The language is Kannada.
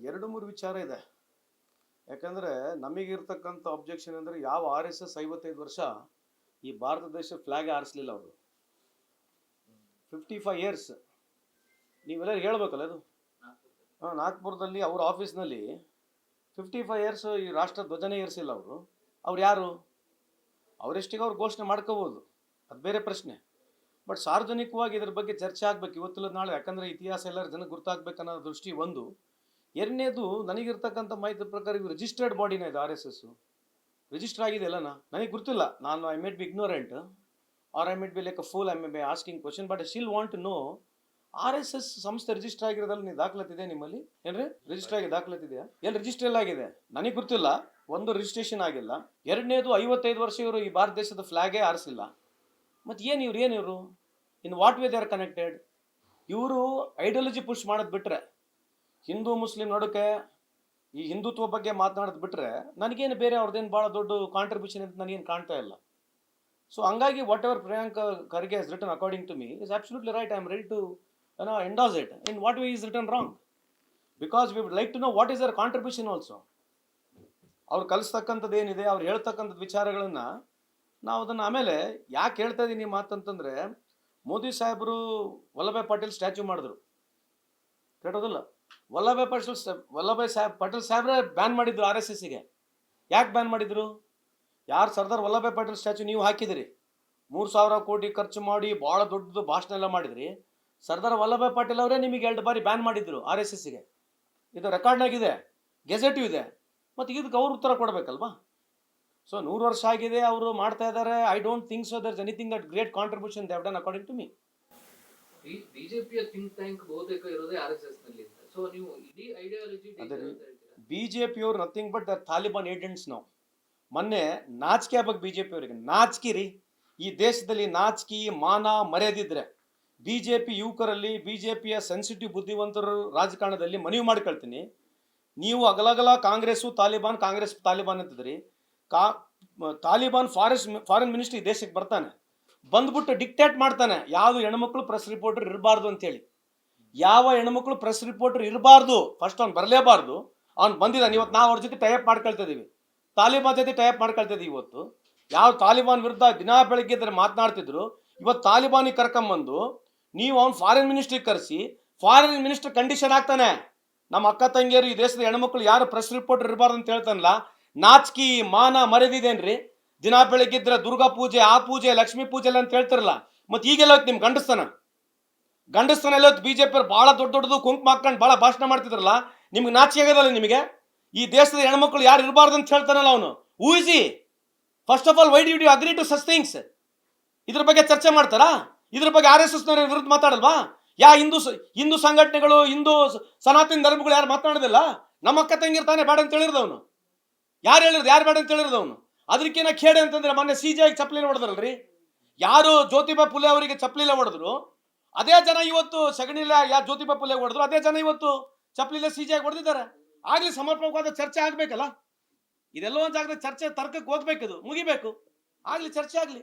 ಎರಡು ಮೂರು ವಿಚಾರ ಇದೆ. ಯಾಕಂದ್ರೆ ನಮಗಿರ್ತಕ್ಕಂಥ ಅಬ್ಜೆಕ್ಷನ್ ಅಂದ್ರೆ ಯಾವ ಆರ್ ಎಸ್ ಎಸ್ ಐವತ್ತೈದು ವರ್ಷ ಈ ಭಾರತ ದೇಶ ಫ್ಲಾಗ್ ಆರಿಸ್ಲಿಲ್ಲ ಅವರು. ಫಿಫ್ಟಿ ಫೈವ್ ಇಯರ್ಸ್ ನೀವೆಲ್ಲರೂ ಹೇಳ್ಬೇಕಲ್ಲ ಅದು? ಹಾಂ ನಾಗ್ಪುರದಲ್ಲಿ ಅವ್ರ ಆಫೀಸ್ನಲ್ಲಿ ಫಿಫ್ಟಿ ಫೈವ್ ಇಯರ್ಸ್ ಈ ರಾಷ್ಟ್ರ ಧ್ವಜನೇ ಏರಿಸಿಲ್ಲ ಅವರು. ಅವ್ರು ಯಾರು? ಅವರೆಷ್ಟಿಗೆ ಅವ್ರು ಘೋಷಣೆ ಮಾಡ್ಕೋಬೋದು. ಅದು ಬೇರೆ ಪ್ರಶ್ನೆ. ಬಟ್ ಸಾರ್ವಜನಿಕವಾಗಿ ಇದ್ರ ಬಗ್ಗೆ ಚರ್ಚೆ ಆಗ್ಬೇಕು. ಇವತ್ತಿಲ್ಲ ನಾಳೆ ಯಾಕಂದ್ರೆ ಇತಿಹಾಸ ಎಲ್ಲರ ಜನಕ್ಕೆ ಗುರ್ತಾಗ್ಬೇಕನ್ನೋ ದೃಷ್ಟಿ ಒಂದು. ಎರಡನೇದು ನನಗಿರ್ತಕ್ಕಂಥ ಮಾಹಿತಿ ಪ್ರಕಾರ ಇದು ರಿಜಿಸ್ಟರ್ಡ್ ಬಾಡಿನ ಇದು ಆರ್ ಎಸ್ ಎಸ್ ರಿಜಿಸ್ಟರ್ ಆಗಿದೆ ಅಲ್ಲನಾ ನನಗೆ ಗೊತ್ತಿಲ್ಲ. ನಾನು I might be ignorant or I might be like a fool I may be asking question but still want to know R S S ಸಂಸ್ಥೆ ರಿಜಿಸ್ಟರ್ ಆಗಿರೋದ್ರಲ್ಲಿ ನೀವು ದಾಖಲಾತಿದೆ ನಿಮ್ಮಲ್ಲಿ? ಏನ್ರಿ? ರಿಜಿಸ್ಟರ್ ಆಗಿ ದಾಖಲಾತಿದೆಯಾ ಎಲ್ಲಿ ರಿಜಿಸ್ಟರ್ ಆಗಿದೆ? ನನಗೆ ಗೊತ್ತಿಲ್ಲ. ಒಂದು ರಿಜಿಸ್ಟ್ರೇಷನ್ ಆಗಿಲ್ಲ. ಎರಡನೇದು ಐವತ್ತೈದು ವರ್ಷ ಇವರು ಈ ಭಾರತ ದೇಶದ ಫ್ಲಾಗೇ ಆರಿಸಿಲ್ಲ. ಮತ್ತು ಏನು ಇವ್ರು, ಏನು ಇವರು? In what way they are connected ಇವರು ಐಡಿಯಾಲಜಿ ಪುಷ್ ಮಾಡೋದು ಬಿಟ್ರೆ ಹಿಂದೂ ಮುಸ್ಲಿಂ ನಡುಕೆ ಈ ಹಿಂದುತ್ವ ಬಗ್ಗೆ ಮಾತನಾಡೋದು ಬಿಟ್ರೆ ನನಗೇನು ಬೇರೆ ಅವ್ರದ್ದೇನು ಭಾಳ ದೊಡ್ಡ ಕಾಂಟ್ರಿಬ್ಯೂಷನ್ ಅಂತ ನನಗೇನು ಕಾಣ್ತಾ ಇಲ್ಲ. ಸೊ ಹಂಗಾಗಿ whatever Priyanka Kharge is return according to me is absolutely right I am ready to know endorse it in what way is return wrong because we would like to know what is our contribution also ಅವ್ರು ಕಲಿಸ್ತಕ್ಕಂಥದ್ದು ಏನಿದೆ, ಅವ್ರು ಹೇಳ್ತಕ್ಕಂಥದ್ದು ವಿಚಾರಗಳನ್ನು ನಾವು ಅದನ್ನು ಆಮೇಲೆ ಯಾಕೆ ಹೇಳ್ತಾ ಇದ್ದೀನಿ ಮಾತಂತಂದರೆ ಮೋದಿ ಸಾಹೇಬರು ವಲ್ಲಭಾಯ್ ಪಾಟೀಲ್ ಸ್ಟ್ಯಾಚ್ಯೂ ಮಾಡಿದ್ರು. ಕೇಳೋದಿಲ್ಲ. ವಲ್ಲಭಾಯ್ ಪಟೇಲ್ ವಲ್ಲಭಾಯ್ ಸಾಹೇಬ್ ಪಟೇಲ್ ಸಾಹೇಬ್ರೆ ಬ್ಯಾನ್ ಮಾಡಿದ್ರು ಆರ್ ಎಸ್ ಎಸ್ಸಿಗೆ ಯಾಕೆ ಬ್ಯಾನ್ ಮಾಡಿದ್ರು? ಯಾರು ಸರ್ದಾರ್ ವಲ್ಲಭಾಯ್ ಪಟೇಲ್ ಸ್ಟ್ಯಾಚ್ಯೂ ನೀವು ಹಾಕಿದಿರಿ. ಮೂರು ಸಾವಿರ ಕೋಟಿ ಖರ್ಚು ಮಾಡಿ ಭಾಳ ದೊಡ್ಡದು ಭಾಷಣ ಎಲ್ಲ ಮಾಡಿದ್ರಿ. ಸರ್ದಾರ್ ವಲ್ಲಭಾಯ್ ಪಟೇಲ್ ಅವರೇ ನಿಮಗೆ ಎರಡು ಬಾರಿ ಬ್ಯಾನ್ ಮಾಡಿದ್ರು ಆರ್ ಎಸ್ ಎಸ್ಸಿಗೆ ಇದು ರೆಕಾರ್ಡ್ನಾಗಿದೆ ಗೆಜೆಟು ಇದೆ. ಮತ್ತು ಇದಕ್ಕೆ ಅವ್ರ ಉತ್ತರ ಕೊಡಬೇಕಲ್ವಾ? ಸೊ ನೂರು ವರ್ಷ ಆಗಿದೆ ಅವರು ಮಾಡ್ತಾ ಇದ್ದಾರೆ I don't think so there's anything that great contribution they've done according to me ಬಿಜೆಪಿಯ ಥಿಂಕ್ ಟ್ಯಾಂಕ್ ಬಹುತೇಕ ಇರೋದೇ ಆರ್ ಎಸ್ ಎಸ್ನಲ್ಲಿ ಸೊ ನೀವು ಇಡೀ ಐಡಿಯಾಲಜಿ ಅದೇ ರೀ. B J ಪಿಯವ್ರು nothing but their Taliban agents ನಾವು. ಮೊನ್ನೆ ನಾಚಿಕೆ ಆಗ್ಬೇಕು ಬಿ ಜೆ ಪಿಯವರಿಗೆ ನಾಚಿಕೆ ರೀ. ಈ ದೇಶದಲ್ಲಿ ನಾಚಿಕೆ ಮಾನ ಮರ್ಯಾದಿದ್ರೆ ಬಿ ಜೆ ಪಿ ಯುವಕರಲ್ಲಿ ಬಿ ಜೆ ಪಿಯ ಸೆನ್ಸಿಟಿವ್ ಬುದ್ಧಿವಂತರು ರಾಜಕಾರಣದಲ್ಲಿ ಮನವಿ ಮಾಡ್ಕೊಳ್ತೀನಿ ನೀವು ಅಗಲಗಲ ಕಾಂಗ್ರೆಸ್ಸು ತಾಲಿಬಾನ್ ಕಾಂಗ್ರೆಸ್ ತಾಲಿಬಾನ್ ಅಂತಿದ್ರಿ. ಕಾ ತಾಲಿಬಾನ್ ಫಾರೆಸ್ಟ್ ಫಾರಿನ್ ಮಿನಿಸ್ಟ್ರಿ ದೇಶಕ್ಕೆ ಬರ್ತಾನೆ. ಬಂದ್ಬಿಟ್ಟು ಡಿಕ್ಟೇಟ್ ಮಾಡ್ತಾನೆ. ಯಾವುದು ಹೆಣ್ಮಕ್ಳು ಪ್ರೆಸ್ ರಿಪೋರ್ಟರ್ ಇರಬಾರ್ದು ಅಂತೇಳಿ ಯಾವ ಹೆಣ್ಮಕ್ಳು ಪ್ರೆಸ್ ರಿಪೋರ್ಟರ್ ಇರಬಾರ್ದು ಫಸ್ಟ್ ಅವ್ನು ಬರಲೇಬಾರ್ದು, ಅವ್ನು ಬಂದಿದ್ದಾನೆ. ಇವತ್ತು ನಾವು ಅವ್ರ ಜೊತೆ ಟೈಪ್ ಮಾಡ್ಕೊಳ್ತಾ ಇದೀವಿ. ತಾಲಿಬಾನ್ ಜೊತೆ ಟೈಪ್ ಮಾಡ್ಕೊಳ್ತಾ ಇದೀವಿ ಇವತ್ತು. ಯಾವ ತಾಲಿಬಾನ್ ವಿರುದ್ಧ ದಿನಾ ಬೆಳಗ್ಗೆ ಇದ್ರೆ ಮಾತನಾಡ್ತಿದ್ರು. ಇವತ್ತು ತಾಲಿಬಾನಿಗೆ ಕರ್ಕೊಂಬಂದು ನೀವು ಅವ್ನು ಫಾರಿನ್ ಮಿನಿಸ್ಟ್ರಿಗೆ ಕರೆಸಿ ಫಾರಿನ್ ಮಿನಿಸ್ಟರ್ ಕಂಡೀಷನ್ ಆಗ್ತಾನೆ. ನಮ್ಮ ಅಕ್ಕ ತಂಗಿಯರು ಈ ದೇಶದ ಹೆಣ್ಮಕ್ಳು ಯಾರು ಪ್ರೆಸ್ ರಿಪೋರ್ಟರ್ ಇರಬಾರ್ದು ಅಂತ ಹೇಳ್ತಾನಲ್ಲ, ನಾಚಿಕೆ ಮಾನ ಮರೆದಿದೇನ್ರಿ? ದಿನ ಬೆಳಗ್ಗಿದ್ರೆ ದುರ್ಗಾ ಪೂಜೆ, ಆ ಪೂಜೆ, ಲಕ್ಷ್ಮೀ ಪೂಜೆ ಎಲ್ಲ ಅಂತ ಹೇಳ್ತಿರಲ್ಲ, ಮತ್ತೆ ಈಗೆಲ್ಲ ನಿಮ್ ಗಂಡಸ್ತಾನ? ಗಂಡಸ್ತಾನ ಎಲ್ಲ ಬಿಜೆಪಿ ಅವ್ರು ಭಾಳ ದೊಡ್ಡ ದೊಡ್ಡದು, ಕುಂಕುಮ ಹಾಕೊಂಡು ಭಾಳ ಭಾಷಣ ಮಾಡ್ತಿದ್ರಲ್ಲ, ನಿಮ್ಗೆ ನಾಚಿಕೆ ಆಗೋದಲ್ಲ ನಿಮಗೆ? ಈ ದೇಶದ ಹೆಣ್ಮಕ್ಳು ಯಾರು ಇರಬಾರ್ದು ಅಂತ ಹೇಳ್ತಾನಲ್ಲ ಅವನು. ಊಸಿ first of all why do you agree to such things ಇದ್ರ ಬಗ್ಗೆ ಚರ್ಚೆ ಮಾಡ್ತಾರಾ? ಇದ್ರ ಬಗ್ಗೆ ಆರ್ ಎಸ್ ಎಸ್ನವ್ರ ವಿರುದ್ಧ ಮಾತಾಡಲ್ವಾ? ಯಾ ಹಿಂದೂ ಹಿಂದೂ ಸಂಘಟನೆಗಳು, ಹಿಂದೂ ಸನಾತನ ಧರ್ಮಗಳು ಯಾರು ಮಾತನಾಡೋದಿಲ್ಲ? ನಮ್ಮ ಅಕ್ಕ ತಂಗಿರ್ತಾನೆ ಬೇಡ ಅಂತ ಅವನು. ಯಾರು ಹೇಳಿದ್ರು ಯಾರು ಬೇಡ ಅಂತ ಅವನು? ಅದಕ್ಕಿಂತ ಖೇಡೆ ಅಂತಂದ್ರೆ ಮೊನ್ನೆ ಸಿ ಜಿ ಆಗಿ ಚಪ್ಪಲಿನ ಹೊಡೆದ್ರಲ್ರಿ? ಯಾರು ಜ್ಯೋತಿಬಾ ಫುಲೆ ಅವರಿಗೆ ಚಪ್ಪಲಿಲ್ಲ ಹೊಡೆದ್ರು? ಅದೇ ಜನ ಇವತ್ತು ಸಗಣಿಲ್ಲ ಯಾ ಜ್ಯೋತಿ ಪುಲೆ ಹೊಡೆದ್ರು, ಅದೇ ಜನ ಇವತ್ತು ಚಪ್ಪಲಿಲ್ಲ ಸಿಜಿಯಾಗಿ ಹೊಡೆದಿದ್ದಾರೆ. ಆಗ್ಲಿ ಸಮರ್ಪಕವಾದ ಚರ್ಚೆ ಆಗ್ಬೇಕಲ್ಲ? ಇದೆಲ್ಲ ಒಂದು ಜಾಗದ ಚರ್ಚೆ, ತರ್ಕಕ್ಕೆ ಹೋಗ್ಬೇಕು ಮುಗಿಬೇಕು. ಆಗ್ಲಿ, ಚರ್ಚೆ ಆಗ್ಲಿ.